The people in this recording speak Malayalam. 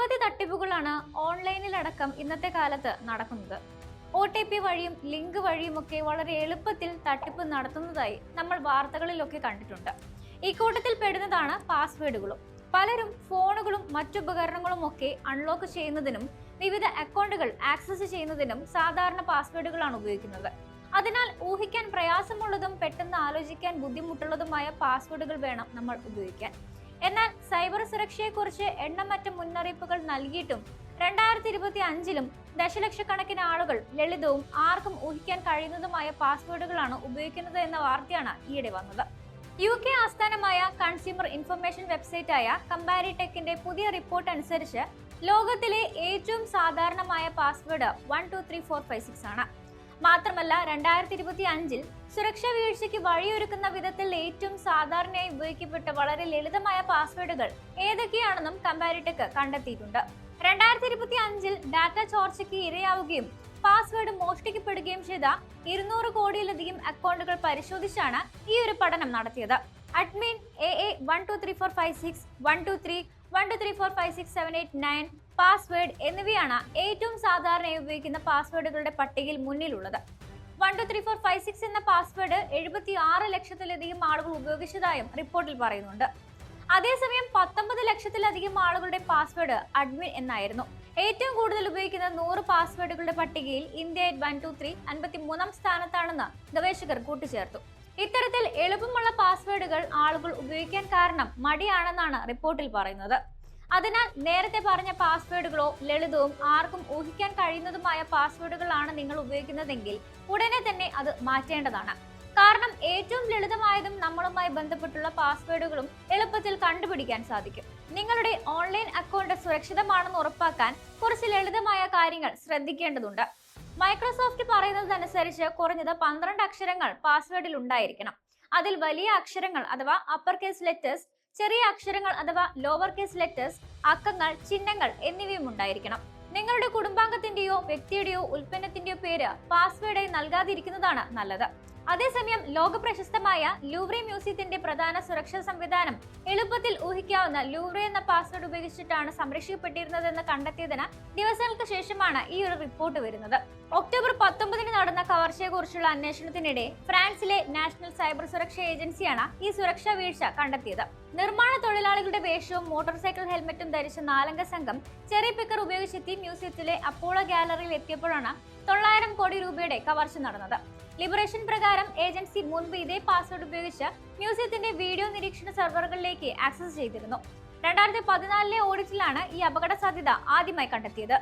നിരവധി തട്ടിപ്പുകളാണ് ഓൺലൈനിലടക്കം ഇന്നത്തെ കാലത്ത് നടക്കുന്നത്. ഒ ടി പി വഴിയും ലിങ്ക് വഴിയുമൊക്കെ വളരെ എളുപ്പത്തിൽ തട്ടിപ്പ് നടത്തുന്നതായി നമ്മൾ വാർത്തകളിലൊക്കെ കണ്ടിട്ടുണ്ട്. ഈ കൂട്ടത്തിൽ പെടുന്നതാണ് പാസ്വേഡുകളും. പലരും ഫോണുകളും മറ്റുപകരണങ്ങളും ഒക്കെ അൺലോക്ക് ചെയ്യുന്നതിനും വിവിധ അക്കൗണ്ടുകൾ ആക്സസ് ചെയ്യുന്നതിനും സാധാരണ പാസ്വേഡുകളാണ് ഉപയോഗിക്കുന്നത്. അതിനാൽ ഊഹിക്കാൻ പ്രയാസമുള്ളതും പെട്ടെന്ന് ആലോചിക്കാൻ ബുദ്ധിമുട്ടുള്ളതുമായ പാസ്വേഡുകൾ വേണം നമ്മൾ ഉപയോഗിക്കാൻ. എന്നാൽ സൈബർ സുരക്ഷയെക്കുറിച്ച് എണ്ണമറ്റ മുന്നറിയിപ്പുകൾ നൽകിയിട്ടും രണ്ടായിരത്തി ഇരുപത്തി അഞ്ചിലും ദശലക്ഷക്കണക്കിന് ആളുകൾ ലളിതവും ആർക്കും ഊഹിക്കാൻ കഴിയുന്നതുമായ പാസ്വേഡുകളാണ് ഉപയോഗിക്കുന്നത് എന്ന വാർത്തയാണ് ഈയിടെ വന്നത്. യു കെ ആസ്ഥാനമായ കൺസ്യൂമർ ഇൻഫർമേഷൻ വെബ്സൈറ്റായ കമ്പാരി ടെക്കിന്റെ പുതിയ റിപ്പോർട്ട് അനുസരിച്ച് ലോകത്തിലെ ഏറ്റവും സാധാരണമായ password one two three four five six ആണ്. മാത്രമല്ല രണ്ടായിരത്തി ഇരുപത്തി അഞ്ചിൽ സുരക്ഷാ വീഴ്ചയ്ക്ക് വഴിയൊരുക്കുന്ന വിധത്തിൽ ഏറ്റവും സാധാരണയായി ഉപയോഗിക്കപ്പെട്ട വളരെ ലളിതമായ പാസ്വേഡുകൾ ഏതൊക്കെയാണെന്നും കമ്പാരിടെക് കണ്ടെത്തിയിട്ടുണ്ട്. രണ്ടായിരത്തി ഇരുപത്തി അഞ്ചിൽ ഡാറ്റ ചോർച്ചയ്ക്ക് ഇരയാവുകയും പാസ്വേഡ് മോഷ്ടിക്കപ്പെടുകയും ചെയ്ത ഇരുന്നൂറ് കോടിയിലധികം അക്കൗണ്ടുകൾ പരിശോധിച്ചാണ് ഈ ഒരു പഠനം നടത്തിയത്. Admin A A one two three four five six one two three one two three four five six seven eight nine password എന്നിവയാണ് ഏറ്റവും സാധാരണയായി ഉപയോഗിക്കുന്ന പാസ്വേഡുകളുടെ പട്ടികയിൽ മുന്നിലുള്ളത്. One two three four five six എന്ന പാസ്വേഡ് എഴുപത്തി ആറ് ലക്ഷത്തിലധികം ആളുകൾ ഉപയോഗിച്ചതായും റിപ്പോർട്ടിൽ പറയുന്നുണ്ട്. അതേസമയം പത്തൊമ്പത് ലക്ഷത്തിലധികം ആളുകളുടെ പാസ്വേഡ് അഡ്മിൻ എന്നായിരുന്നു. ഏറ്റവും കൂടുതൽ ഉപയോഗിക്കുന്ന നൂറ് പാസ്വേഡുകളുടെ പട്ടികയിൽ ഇന്ത്യ വൺ ടു ത്രീ അൻപത്തി മൂന്നാം സ്ഥാനത്താണെന്ന് ഗവേഷകർ കൂട്ടിച്ചേർത്തു. ഇത്തരത്തിൽ എളുപ്പമുള്ള പാസ്വേഡുകൾ ആളുകൾ ഉപയോഗിക്കാൻ കാരണം മടിയാണെന്നാണ് റിപ്പോർട്ടിൽ പറയുന്നത്. അതിനാൽ നേരത്തെ പറഞ്ഞ പാസ്വേഡുകളോ ലളിതവും ആർക്കും ഊഹിക്കാൻ കഴിയുന്നതുമായ പാസ്വേഡുകളാണ് നിങ്ങൾ ഉപയോഗിക്കുന്നതെങ്കിൽ ഉടനെ തന്നെ അത് മാറ്റേണ്ടതാണ്. കാരണം ഏറ്റവും ലളിതമായതും നമ്മളുമായി ബന്ധപ്പെട്ടുള്ള പാസ്വേഡുകളും എളുപ്പത്തിൽ കണ്ടുപിടിക്കാൻ സാധിക്കും. നിങ്ങളുടെ ഓൺലൈൻ അക്കൗണ്ട് സുരക്ഷിതമാണെന്ന് ഉറപ്പാക്കാൻ കുറച്ച് ലളിതമായ കാര്യങ്ങൾ ശ്രദ്ധിക്കേണ്ടതുണ്ട്. മൈക്രോസോഫ്റ്റ് പറയുന്നതനുസരിച്ച് കുറഞ്ഞത് പന്ത്രണ്ട് അക്ഷരങ്ങൾ പാസ്വേഡിൽ ഉണ്ടായിരിക്കണം. അതിൽ വലിയ അക്ഷരങ്ങൾ അഥവാ അപ്പർ കേസ് ലെറ്റേഴ്സ് ചെറിയ അക്ഷരങ്ങൾ അഥവാ ലോവർ കേസ് ലെറ്റേഴ്സ് അക്കങ്ങൾ ചിഹ്നങ്ങൾ എന്നിവയും ഉണ്ടായിരിക്കണം. നിങ്ങളുടെ കുടുംബാംഗത്തിന്റെയോ വ്യക്തിയുടെയോ ഉൽപ്പന്നത്തിന്റെയോ പേര് പാസ്വേഡായി നൽകാതിരിക്കുന്നതാണ് നല്ലത്. അതേസമയം ലോക പ്രശസ്തമായ ലൂവ്രെ മ്യൂസിയത്തിന്റെ പ്രധാന സുരക്ഷാ സംവിധാനം എളുപ്പത്തിൽ ഊഹിക്കാവുന്ന ലൂവ്രെ എന്ന പാസ്വേഡ് ഉപയോഗിച്ചിട്ടാണ് സംരക്ഷിക്കപ്പെട്ടിരുന്നതെന്ന് കണ്ടെത്തിയതിന് ദിവസങ്ങൾക്ക് ശേഷമാണ് ഈ ഒരു റിപ്പോർട്ട് വരുന്നത്. ഒക്ടോബർ പത്തൊമ്പതിന് നടന്ന കവർച്ചയെക്കുറിച്ചുള്ള അന്വേഷണത്തിനിടെ ഫ്രാൻസിലെ നാഷണൽ സൈബർ സുരക്ഷാ ഏജൻസിയാണ് ഈ സുരക്ഷാ വീഴ്ച കണ്ടെത്തിയത്. നിർമ്മാണ തൊഴിലാളികളുടെ വേഷവും മോട്ടോർ സൈക്കിൾ ഹെൽമറ്റും ധരിച്ച നാലംഗ സംഘം ചെറിയ പിക്കർ ഉപയോഗിച്ചെത്തി മ്യൂസിയത്തിലെ അപ്പോളോ ഗാലറിയിൽ എത്തിയപ്പോഴാണ് തൊള്ളായിരം കോടി രൂപയുടെ കവർച്ച നടന്നത്. ലിബറേഷൻ പ്രകാരം ഏജൻസി മുൻപ് ഇതേ പാസ്വേഡ് ഉപയോഗിച്ച് മ്യൂസിയത്തിന്റെ വീഡിയോ നിരീക്ഷണ സെർവറുകളിലേക്ക് ആക്സസ് ചെയ്തിരുന്നു. രണ്ടായിരത്തി പതിനാലിലെ ഓഡിറ്റിലാണ് ഈ അപകട സാധ്യത ആദ്യമായി കണ്ടെത്തിയത്.